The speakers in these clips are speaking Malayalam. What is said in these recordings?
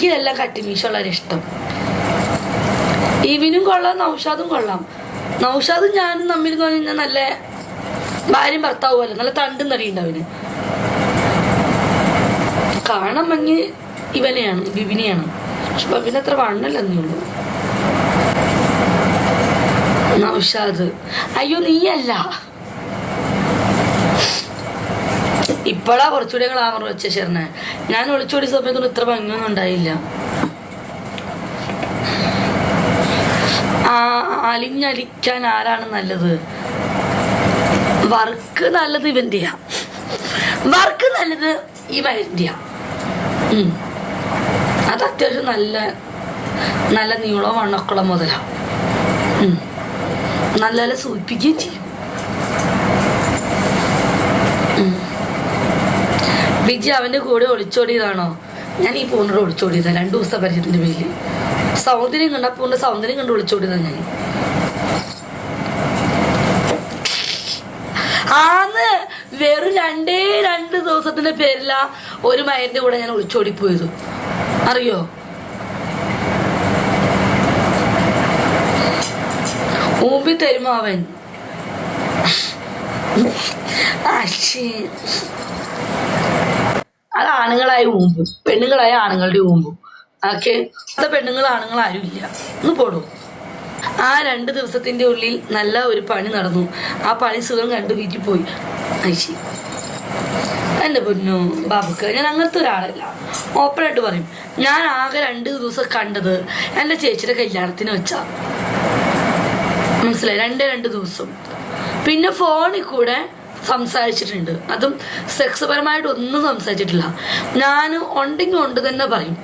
എനിക്കെല്ലാം കട്ടിമീശ വളരെ ഇഷ്ടം. ഇവനും കൊള്ളാം നൗഷാദും കൊള്ളാം. നൗഷാദും ഞാനും തമ്മിൽ എന്ന് പറഞ്ഞാൽ നല്ല ഭാര്യയും ഭർത്താവുമല്ലോ? നല്ല തണ്ടും നടിയുണ്ട് അവന്. കാണാൻ മങ്ങി ഇവനെയാണ് ബിബിനെയാണ് പക്ഷെ ബബിന് അത്ര വണ്ണല്ലെന്നേ ഉള്ളൂ. നൗഷാദ്. അയ്യോ നീയല്ല. ഇപ്പോഴാ കുറച്ചുകൂടെ ഗ്ലാമർ വെച്ച ശരണ. ഞാൻ ഒളിച്ചോടി സമയത്തൊന്നും ഇത്ര ഭംഗിയൊന്നും ഉണ്ടായില്ല. അലിഞ്ഞലിക്കാൻ ആരാണ് നല്ലത്? വർക്ക് നല്ലത് ഇവന്റെയാ. വർക്ക് നല്ലത് ഇവന്റെയാ. അത് അത്യാവശ്യം നല്ല നല്ല നീളവും വണ്ണക്കുളം മുതലാ. നല്ല നല്ല സൂചിപ്പിക്കുകയും ചെയ്യും. ബിജി അവന്റെ കൂടെ ഒളിച്ചോടിയതാണോ? ഞാൻ ഈ പൂണിടെ ഒളിച്ചോടിയതാണ് രണ്ടു ദിവസത്തെ പരിചയത്തിന്റെ പേരിൽ സൗന്ദര്യം കണ്ട പൂണിന്റെ സൗന്ദര്യം കണ്ട് ഒളിച്ചോടിയതാണ് ഞാൻ. ആന്ന് വെറും രണ്ടേ രണ്ട് ദിവസത്തിന്റെ പേരില ഒരു മയന്റെ കൂടെ ഞാൻ ഒളിച്ചോടി ഒളിച്ചോടിപ്പോയത്. അറിയോ? ഊമ്പി തരുമോ അവൻ? അശ്ശേ അത് ആണുങ്ങളായ ഊമ്പും പെണ്ണുങ്ങളായ ആണുങ്ങളുടെ ഊമ്പും ഓക്കെ അത് പെണ്ണുങ്ങൾ ആണുങ്ങൾ ആരും ഇല്ല ഒന്ന് പോടും. ആ രണ്ട് ദിവസത്തിന്റെ ഉള്ളിൽ നല്ല ഒരു പണി നടന്നു. ആ പണി സുഖം കണ്ടു വീട്ടിൽ പോയി. ഐശി എന്റെ പൊന്നു ബാബുക്ക് ഞാൻ അങ്ങനത്തെ ഒരാളല്ല. ഓപ്പണായിട്ട് പറയും. ഞാൻ ആകെ രണ്ട് ദിവസം കണ്ടത് എന്റെ ചേച്ചിയുടെ കല്യാണത്തിന് വെച്ചാ. മനസ്സിലായി? രണ്ടേ രണ്ട് ദിവസം. പിന്നെ ഫോണിൽ കൂടെ സംസാരിച്ചിട്ടുണ്ട്. അതും സെക്സ് പരമായിട്ട് ഒന്നും സംസാരിച്ചിട്ടില്ല. ഞാൻ ഉണ്ടെങ്കിൽ ഉണ്ട് തന്നെ പറയും.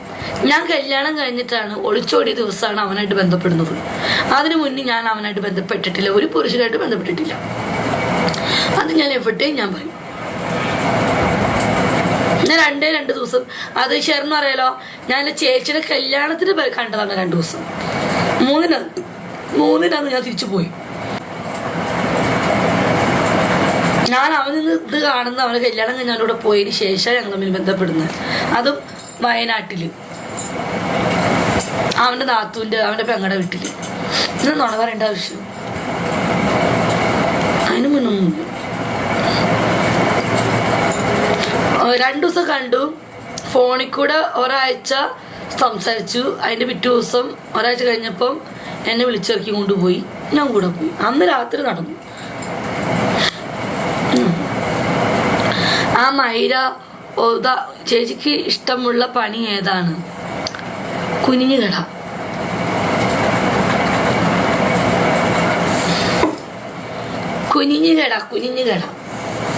ഞാൻ കല്യാണം കഴിഞ്ഞിട്ടാണ് ഒളിച്ചോടിയ ദിവസമാണ് അവനായിട്ട് ബന്ധപ്പെടുന്നത്. അതിനു മുന്നേ ഞാൻ അവനായിട്ട് ബന്ധപ്പെട്ടിട്ടില്ല. ഒരു പുരുഷനായിട്ട് ബന്ധപ്പെട്ടിട്ടില്ല. അത് ഞാൻ എവിടെയും ഞാൻ പറയും. ഞാൻ രണ്ടേ രണ്ട് ദിവസം. അത് ഷെർന്ന് പറയാലോ ഞാൻ എന്റെ ചേച്ചിയുടെ കല്യാണത്തിന് കണ്ടതാണ് രണ്ട് ദിവസം. മൂന്നിനാണ് മൂന്നിനാണ് ഞാൻ തിരിച്ചു പോയി. ഞാൻ അവന് ഇത് കാണുന്ന അവനെ കല്യാണം കഴിഞ്ഞ അവനോട് പോയതിന് ശേഷം ഞങ്ങൾ തമ്മിൽ ബന്ധപ്പെടുന്നത്. അതും വയനാട്ടിൽ. അവന്റെ നാത്തുവിന്റെ അവന്റെ പെങ്ങടെ വീട്ടിൽ. ഇത് നുണ പറയേണ്ട ആവശ്യം അതിന് മുന്നൊന്നും രണ്ടു ദിവസം കണ്ടു. ഫോണിൽ കൂടെ ഒരാഴ്ച സംസാരിച്ചു. അതിന്റെ പിറ്റേ ദിവസം ഒരാഴ്ച കഴിഞ്ഞപ്പം എന്നെ വിളിച്ചിറക്കി കൊണ്ടുപോയി. ഞാൻ കൂടെ പോയി. അന്ന് രാത്രി നടന്നു. ആ മൈര ഓതാ ചേച്ചിക്ക് ഇഷ്ടമുള്ള പണി ഏതാണ്? കുനിഞ്ഞു കട. കുനിഞ്ഞു കട കുനിഞ്ഞു കട.